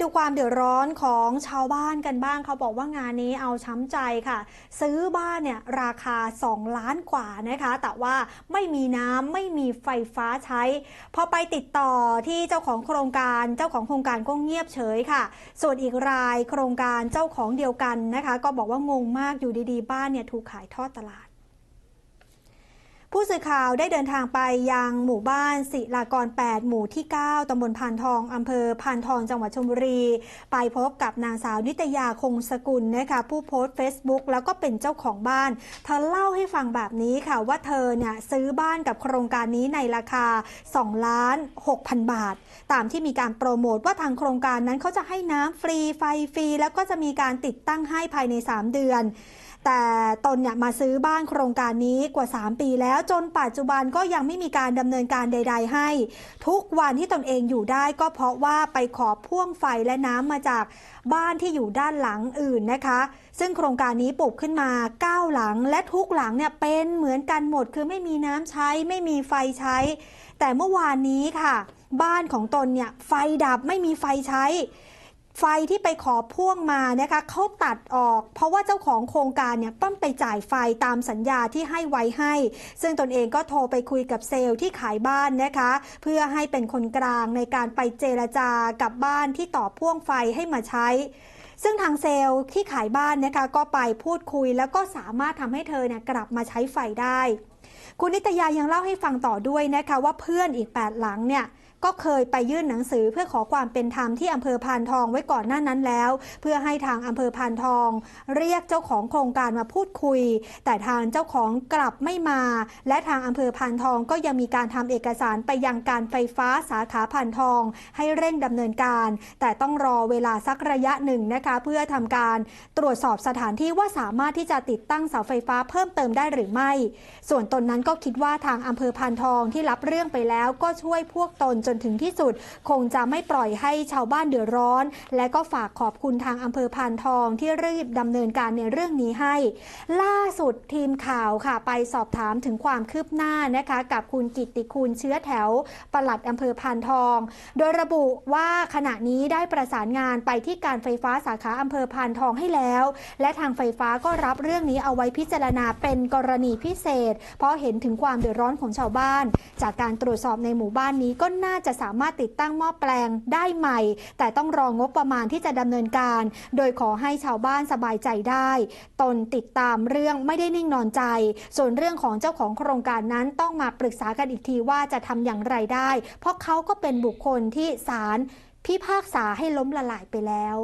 ดูความเดือดร้อนของชาวบ้านกันบ้างเขาบอกว่างานนี้เอาช้ำใจค่ะ ซื้อบ้านเนี่ยราคา 2 ล้านกว่านะคะ แต่ว่าไม่มีน้ำไม่มีไฟฟ้าใช้ พอไปติดต่อที่เจ้าของโครงการเจ้าของโครงการก็เงียบเฉยค่ะ ส่วนอีกรายโครงการเจ้าของเดียวกันนะคะ ก็บอกว่างงมากอยู่ดีๆ บ้านเนี่ยถูกขายทอดตลาด ผู้สื่อข่าวได้เดินทางไปยังหมู่บ้านศิลากร 8 หมู่ที่ 9 ตำบลพานทองอำเภอพานทองจังหวัดชลบุรี ไปพบกับนางสาวนิตยาคงสกุลนะคะผู้โพสต์ Facebook แล้วก็เป็นเจ้าของบ้าน เธอเล่าให้ฟังแบบนี้ค่ะว่าเธอเนี่ยซื้อบ้านกับโครงการนี้ในราคา 2 ล้าน6พันบาท ตามที่มีการโปรโมทว่าทางโครงการนั้นเขาจะให้น้ำฟรีไฟฟรี แล้วก็จะมีการติดตั้งให้ภายใน 3 เดือน แต่ตนเนี่ยมาซื้อบ้านโครงการนี้กว่า 3 ปีแล้วจนปัจจุบันก็ยังไม่มีการดำเนินการใด ๆ ให้ ทุกวันที่ตนเองอยู่ได้ก็เพราะว่าไปขอพ่วงไฟและน้ำมาจากบ้านที่อยู่ด้านหลังอื่นนะคะ ซึ่งโครงการนี้ปลูกขึ้นมา 9 หลัง และทุกหลังเนี่ยเป็นเหมือนกันหมด คือไม่มีน้ำใช้ไม่มีไฟใช้ แต่เมื่อวานนี้ค่ะ บ้านของตนเนี่ยไฟดับไม่มีไฟใช้ ไฟที่ไปขอพ่วงมานะคะเขาตัดออก เพราะว่าเจ้าของโครงการเนี่ยต้องไปจ่ายไฟตามสัญญาที่ให้ไว้ให้ ซึ่งตนเองก็โทรไปคุยกับเซลล์ที่ขายบ้านนะคะ เพื่อให้เป็นคนกลางในการไปเจรจากับบ้านที่ต่อพ่วงไฟให้มาใช้ซึ่งทางเซลล์ที่ขายบ้านนะคะก็ไปพูดคุยแล้วก็สามารถทำให้เธอเนี่ยกลับมาใช้ไฟได้ คุณนิตยายังเล่าให้ฟังต่อด้วยนะคะว่าเพื่อนอีก 8 หลังเนี่ยก็เคยไปยื่นหนังสือเพื่อขอความเป็นธรรมที่อำเภอพานทองไว้ก่อนหน้านั้นแล้ว เพื่อให้ทางอำเภอพานทอง เรียกเจ้าของโครงการมาพูดคุย แต่ทางเจ้าของกลับไม่มา และทางอำเภอพานทองก็ยังมีการทำเอกสารไปยังการไฟฟ้าสาขาพานทอง ให้เร่งดำเนินการ แต่ต้องรอเวลาสักระยะหนึ่งนะคะ เพื่อทำการตรวจสอบสถานที่ว่าสามารถที่จะติดตั้งเสาไฟฟ้าเพิ่มเติมได้หรือไม่ ส่วนตนนั้นก็คิดว่าทางอำเภอพานทองที่รับเรื่องไปแล้วก็ช่วยพวกตนจนถึงที่สุด คงจะไม่ปล่อยให้ชาวบ้านเดือดร้อน และก็ฝากขอบคุณทางอำเภอพานทองที่รีบดำเนินการในเรื่องนี้ให้ ล่าสุดทีมข่าวค่ะ ไปสอบถามถึงความคืบหน้านะคะ กับคุณกิตติคุณเชื้อแถวปลัดอำเภอพานทอง โดยระบุว่าขณะนี้ได้ประสานงานไปที่การไฟฟ้าสาขาอำเภอพานทองให้แล้ว และทางไฟฟ้าก็รับเรื่องนี้เอาไว้พิจารณาเป็นกรณีพิเศษ เพราะเห็นถึงความเดือดร้อนของชาวบ้าน จากการตรวจสอบในหมู่บ้านนี้ก็น่าจะสามารถติดตั้งหม้อแปลงได้ใหม่ แต่ต้องรองบประมาณที่จะดำเนินการ โดยขอให้ชาวบ้านสบายใจได้ ตนติดตามเรื่องไม่ได้นิ่งนอนใจ ส่วนเรื่องของเจ้าของโครงการนั้นต้องมาปรึกษากันอีกทีว่าจะทำอย่างไรได้ เพราะเขาก็เป็นบุคคลที่ศาลพิพากษาให้ล้มละลายไปแล้ว